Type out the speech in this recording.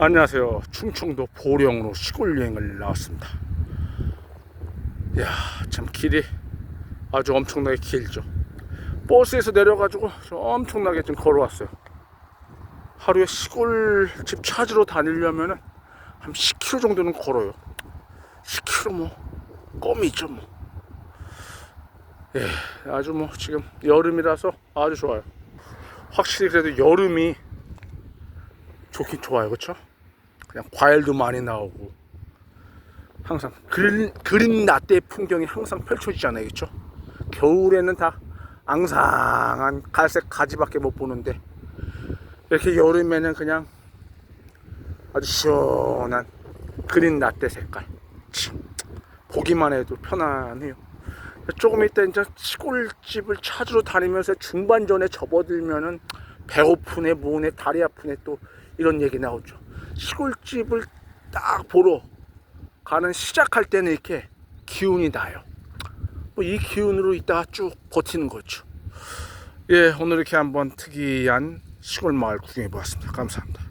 안녕하세요. 충청도 보령으로 시골 여행을 나왔습니다. 이야, 참 길이 아주 엄청나게 길죠. 버스에서 내려가지고 좀 엄청나게 좀 걸어왔어요. 하루에 시골집 찾으러 다니려면은 한 10km 정도는 걸어요. 10km 뭐 껌이죠 뭐. 예, 아주 뭐 지금 여름이라서 아주 좋아요. 확실히 그래도 여름이 좋긴 좋아요, 그렇죠? 그냥 과일도 많이 나오고 항상 그린, 그린 라떼 풍경이 항상 펼쳐지잖아요, 그렇죠? 겨울에는 다 앙상한 갈색 가지밖에 못 보는데 이렇게 여름에는 그냥 아주 시원한 그린 라떼 색깔 참, 보기만 해도 편안해요. 조금 이따 이제 시골집을 찾으러 다니면서 중반전에 접어들면은 배고프네 뭐네 다리 아프네 또 이런 얘기 나오죠. 시골집을 딱 보러 가는 시작할 때는 이렇게 기운이 나요. 뭐 이 기운으로 있다가 쭉 버티는 거죠. 예, 오늘 이렇게 한번 특이한 시골 마을 구경해 보았습니다. 감사합니다.